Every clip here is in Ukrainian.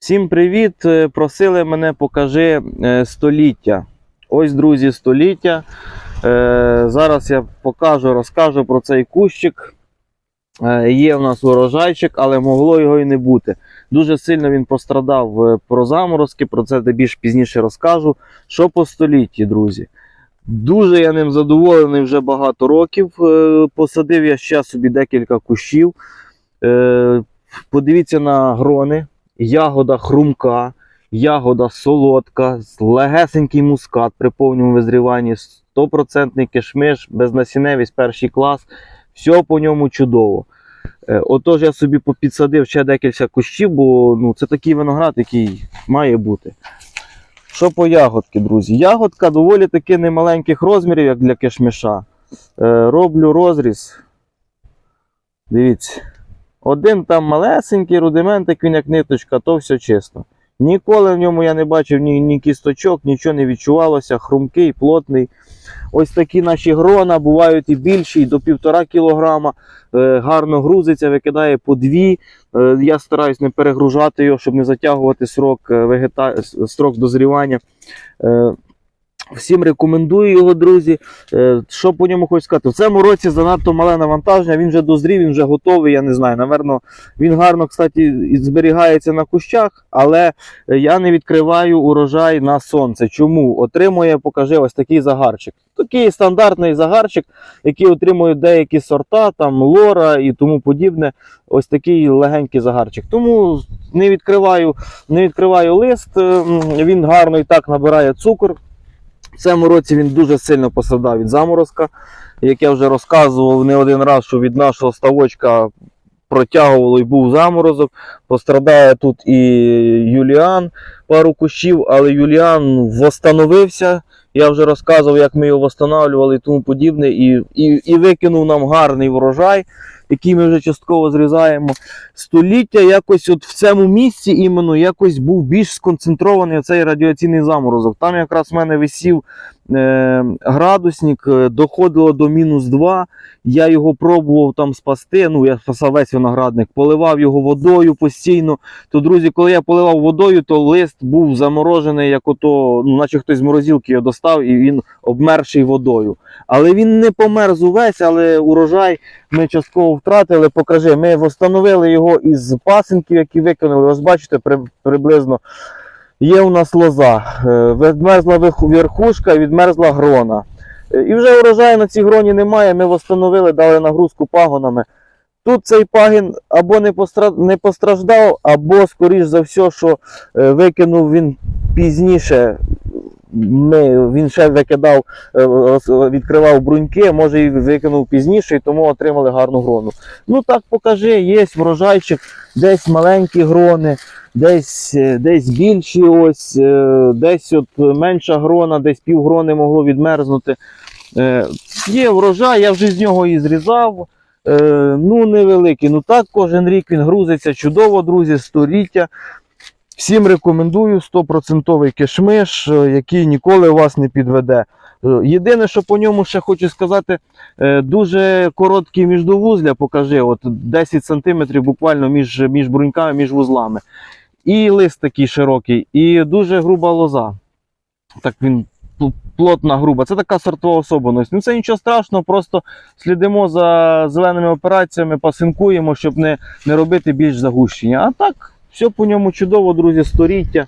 Всім привіт! Е, Просили мене покажи е, століття. Ось, друзі, століття. Е, Зараз я покажу, розкажу про цей кущик. Є в нас урожайчик, але могло його і не бути. Дуже сильно він пострадав про заморозки, про це більш пізніше розкажу. Що по столітті, друзі? Дуже я ним задоволений вже багато років. Посадив я ще собі декілька кущів. Подивіться на грони. Ягода хрумка, ягода солодка, легесенький мускат при повному визріванні, 100% кишмиш, безнасінневість, перший клас. Все по ньому чудово. Е, Отож, я собі попідсадив ще декілька кущів, бо ну, це такий виноград, який має бути. Що по ягодки, друзі? Ягодка доволі таки немаленьких розмірів, як для кишмиша. Е, Роблю розріз. Дивіться. Один там малесенький рудиментик, він як ниточка, то все чисто. Ніколи в ньому я не бачив ні, ні кісточок, нічого не відчувалося, хрумкий, плотний. Ось такі наші грона бувають і більші, і до півтора кілограма. Е, гарно грузиться, викидає по дві. Е, я стараюсь не перегружати його, щоб не затягувати срок, е, вегета... строк дозрівання. Е, Всім рекомендую його, друзі. Е, Що по ньому хочу сказати? В цьому році занадто мале навантаження, він вже дозрів, він вже готовий, я не знаю. Наверно, він гарно, кстати, зберігається на кущах, але я не відкриваю урожай на сонце. Чому? Отримує, покажи, ось такий загарчик. Такий стандартний загарчик, який отримують деякі сорта, там лора і тому подібне. Ось такий легенький загарчик. Тому не відкриваю, не відкриваю лист. е, Він гарно і так набирає цукор. Цьому році він дуже сильно пострадав від заморозка. Як я вже розказував не один раз, що від нашого ставочка протягувало і був заморозок. Пострадає тут і Юліан, пару кущів, але Юліан восстановився. Я вже розказував, як ми його встановлювали і тому подібне, і, і, і викинув нам гарний врожай, який ми вже частково зрізаємо. Століття якось от в цьому місці іменно якось був більш сконцентрований цей радіаційний заморозок. Там якраз в мене висів е, градусник, е, доходило до мінус 2. Я його пробував там спасти. Ну, я спасав весь виноградник, поливав його водою постійно. То, друзі, коли я поливав водою, то лист був заморожений, як ото, ну, наче хтось з морозилки його достав, і він обмерший водою. Але він не померз увесь, але урожай ми частково втратили. Покажи, ми встановили його із пасинків, які викинули. Ось бачите, при, приблизно є у нас лоза. Е, Відмерзла верхушка, і відмерзла грона. Е, І вже урожаю на цій гроні немає. Ми встановили, дали нагрузку пагонами. Тут цей пагін або не, постраждав, або, скоріш за все, що е, викинув він пізніше. Ми, він ще викидав, е, відкривав бруньки, може і викинув пізніше, і тому отримали гарну грону. Ну так покажи, є врожайчик, десь маленькі грони, десь, е, десь більші, ось, е, десь от менша грона, десь півгрони могло відмерзнути. Є врожай, я вже з нього і зрізав. Ну, невеликий. Ну так, кожен рік він грузиться чудово, друзі, століття. Всім рекомендую 100% кишмиш, е, який ніколи вас не підведе. Е, Єдине, що по ньому ще хочу сказати, е, дуже короткі міждовузля, покажи, от 10 см буквально між, між бруньками, між вузлами. І лист такий широкий, і дуже груба лоза. Так він плотна, груба. Це така сортова особливість. Ну це нічого страшного, просто слідимо за зеленими операціями, пасинкуємо, щоб не, не робити більш загущення. А так, все по ньому чудово, друзі, сторіття.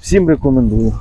Всім рекомендую.